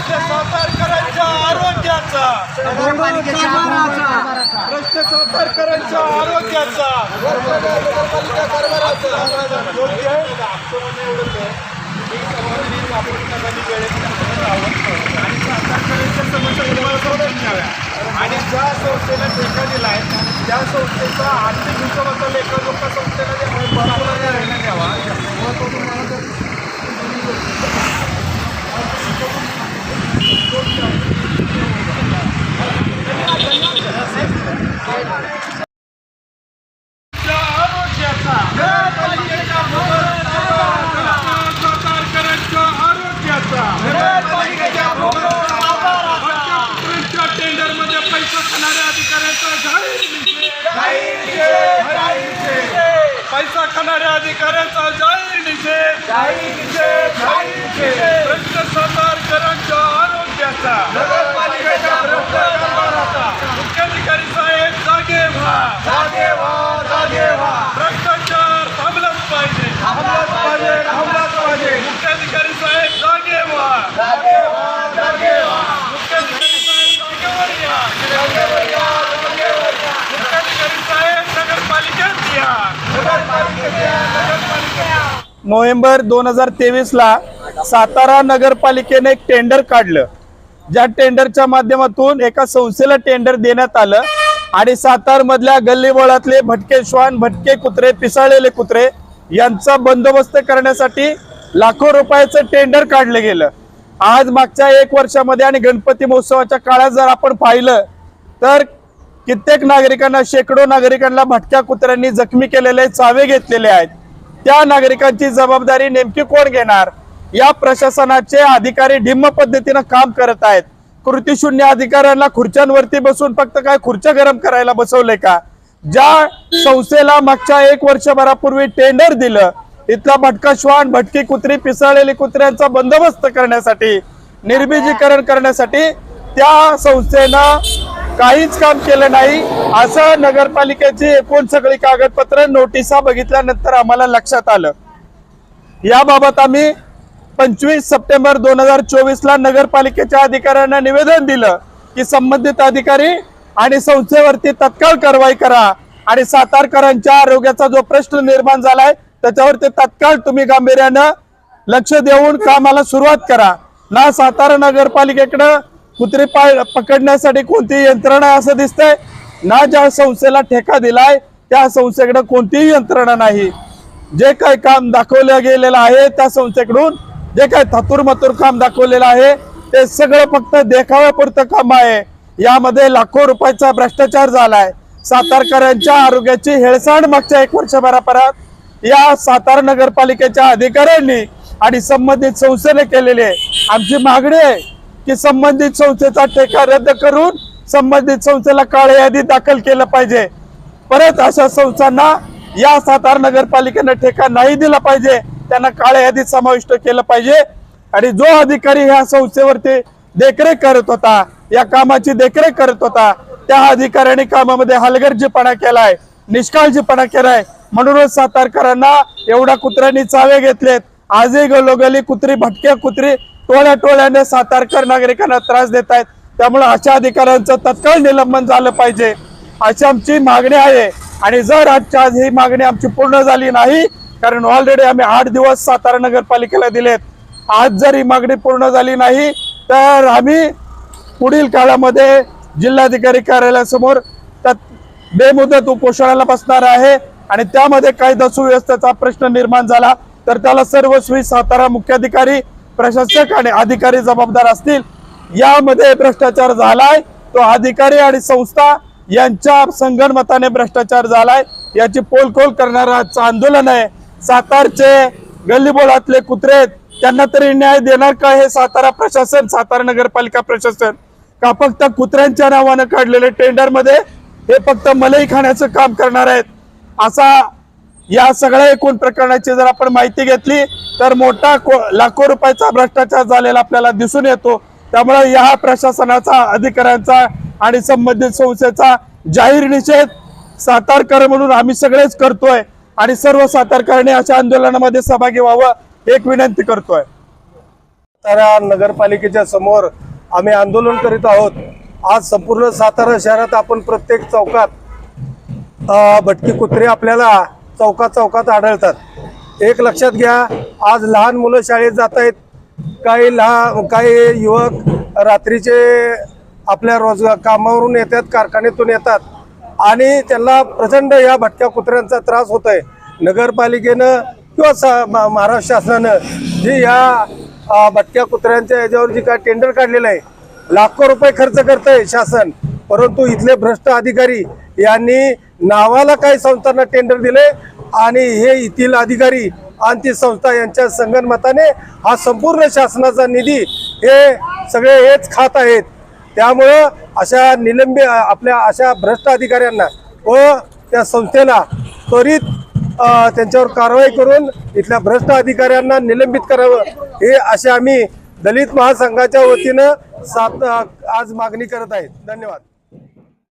प्रश्न सातारकरांच्या आरोग्याचा. प्रश्न सातारकरांच्या आरोग्याचा. आहे? आणि ज्या संस्थेला ठेका दिलाय त्या संस्थेचा आर्थिक हिशोबाचा लेखाजोखा संस्थेला द्यावा बरोबर राहिला द्यावा आरोग्याचा सातारकरांच्या आरोग्याचा मुख्यमंत्र्यांच्या टेंडरमध्ये पैसा खाणाऱ्या अधिकाऱ्यांचा जाहीर निषेध पैसा खाणाऱ्या अधिकाऱ्यांचा जाहीर निषेध भ्रष्ट सातारकरांच्या आरोग्याचा मुख्याधिकारी साहेब जागे व्हा. भ्रष्टाचार थांबलाच पाहिजे. मुख्याधिकारी साहेब जागे व्हा. मुख्याधिकारी साहेब जागेवर या. मुख्याधिकारी साहेब नगरपालिकेत या. नोव्हेंबर दोन हजार तेवीस ला सातारा नगरपालिकेने एक टेंडर काढलं. ज्या टेंडरच्या माध्यमातून एका संस्थेला टेंडर देण्यात आलं आणि सातार मधल्या गल्लीबोळातले भटके श्वान भटके कुत्रे पिसाळलेले कुत्रे यांचा बंदोबस्त करण्यासाठी लाखो रुपयाचं टेंडर काढलं गेलं. आज मागच्या एक वर्षामध्ये आणि गणपती महोत्सवाच्या काळात जर आपण पाहिलं तर कित्येक नागरिकांना शेकडो नागरिकांना भटक्या कुत्र्यांनी जखमी केलेले चावे घेतलेले आहेत. त्या नागरिकांची जबाबदारी नेमकी कोण घेणार? या प्रशासनाचे अधिकारी ढिम्म पद्धतीनं काम करत आहेत. कृतीशून्य अधिकाऱ्यांना खुर्च्यांवरती बसून फक्त काय खुर्च्या गरम करायला बसवलंय का? ज्या संस्थेला मागच्या एक वर्षभरापूर्वी टेंडर दिलं इथला भटका श्वान भटकी कुत्री पिसळलेली कुत्र्यांचा बंदोबस्त करण्यासाठी निर्बीजीकरण करण्यासाठी त्या संस्थेनं काहीच काम केलं नाही. असं नगरपालिकेची एकूण सगळी कागदपत्र नोटिसा बघितल्यानंतर आम्हाला लक्षात आलं. याबाबत आम्ही पंचवीस सप्टेंबर दोन हजार चोवीस ला नगरपालिकेच्या अधिकाऱ्यांना निवेदन दिलं की संबंधित अधिकारी आणि संस्थेवरती तत्काळ कारवाई करा आणि सातारकरांच्या आरोग्याचा जो प्रश्न निर्माण झालाय त्याच्यावरती तत्काळ तुम्ही गांभीर्यानं लक्ष देऊन कामाला सुरुवात करा. ना सातारा नगरपालिकेकडं कुत्री पाय पकडण्यासाठी कोणतीही यंत्रणा असं दिसतंय ना ज्या संस्थेला ठेका दिलाय त्या संस्थेकडे कोणतीही यंत्रणा नाही. जे काही काम दाखवलं गेलेलं आहे त्या संस्थेकडून जे काय थतूर मथुर काम दाखवलेलं आहे ते सगळं फक्त देखाव्यापुरतं काम आहे. यामध्ये लाखो रुपयाचा भ्रष्टाचार झालाय. सातारकरांच्या आरोग्याची हेळसांड मागच्या एक वर्षभरापर्यंत. या सातारा नगरपालिकेच्या अधिकाऱ्यांनी आणि संबंधित संस्थेने केलेली आहे. आमची मागणी आहे की संबंधित संस्थेचा ठेका रद्द करून संबंधित संस्थेला काळे यादी दाखल केलं पाहिजे. परत अशा संस्थांना या सातारा नगरपालिकेनं ठेका नाही दिला पाहिजे. त्यांना काळ्या यादीत समाविष्ट केलं पाहिजे. आणि जो अधिकारी ह्या संस्थेवरती देखरेख करत होता या कामाची देखरेख करत होता त्या अधिकाऱ्याने कामामध्ये हलगर्जीपणा केलाय निष्काळजीपणा केलाय. म्हणूनच सातारकरांना एवढ्या कुत्र्यांनी चावे घेतलेत. आजही गलोगली कुत्री भटक्या कुत्री टोळ्या टोळ्याने सातारकर नागरिकांना त्रास देत आहेत त्यामुळे अशा अधिकाऱ्यांचं तत्काळ निलंबन झालं पाहिजे. अशी आमची मागणी आहे. आणि जर आजच्या आज ही मागणी आमची पूर्ण झाली नाही कारण ऑलरेडी आम्ही आठ दिवस सातारा नगरपालिकेला दिलेत. आज जर ही मागणी पूर्ण झाली नाही तर आम्ही पुढील काळामध्ये जिल्हाधिकारी कार्यालयासमोर तत्- बेमुदत उपोषणाला बसणार आहे आणि त्यामध्ये कायदा सुव्यवस्थेचा प्रश्न निर्माण झाला तर त्याला सर्वस्वी सातारा मुख्याधिकारी प्रशासक आणि अधिकारी जबाबदार असतील यामध्ये भ्रष्टाचार झालाय. तो अधिकारी आणि संस्था यांच्या संगणमताने भ्रष्टाचार झालाय. याची पोलखोल करणारं आजचं आंदोलन आहे. सातारचे गल्लीबोळातले कुत्रे आहेत, त्यांना तरी न्याय देणार का हे सातारा प्रशासन सातारा नगरपालिका प्रशासन? का फक्त कुत्र्यांच्या नावानं काढलेले टेंडरमध्ये हे फक्त मलई खाण्याचं काम करणार आहेत? असा या सगळ्या एकूण प्रकरणाची जर आपण माहिती घेतली तर मोठा लाखो रुपयाचा भ्रष्टाचार झालेला आपल्याला दिसून येतो. त्यामुळे या प्रशासनाचा अधिकाऱ्यांचा आणि संबंधित संस्थेचा जाहीर निषेध सातारकर म्हणून आम्ही सगळेच करतोय. आणि सर्व सातारकरांनी अशा आंदोलनामध्ये सहभागी व्हावं एक विनंती करतोय. सातारा नगरपालिकेच्या समोर आम्ही आंदोलन करीत आहोत. आज संपूर्ण सातारा शहरात आपण प्रत्येक चौकात भटकी कुत्रे आपल्याला चौकात चौकात आढळतात. एक लक्षात घ्या आज लहान मुलं शाळेत जात आहेत. काही लहान काही युवक रात्रीचे आपल्या रोजगार कामावरून येतात कारखान्यातून येतात. आणि त्यांना प्रचंड या भटक्या कुत्र्यांचा त्रास होत आहे नगरपालिकेनं किंवा सा- महाराष्ट्र शासनानं जी या भटक्या कुत्र्यांच्या याच्यावर जी काय टेंडर काढलेलं आहे लाखो रुपये खर्च करत आहे शासन. परंतु इथले भ्रष्ट अधिकारी यांनी नावाला काही संस्थांना टेंडर दिले आणि हे येथील अधिकारी आणि ती संस्था यांच्या संगनमताने हा संपूर्ण शासनाचा निधी हे सगळे हेच खात आहेत. त्यामुळं अशा निलंबी आपल्या अशा भ्रष्ट अधिकाऱ्यांना व त्या संस्थेला त्वरित त्यांच्यावर कारवाई करून इथल्या भ्रष्ट अधिकाऱ्यांना निलंबित करावं. हे असे आम्ही दलित महासंघाच्या वतीनं सात आज मागणी करत आहेत. धन्यवाद.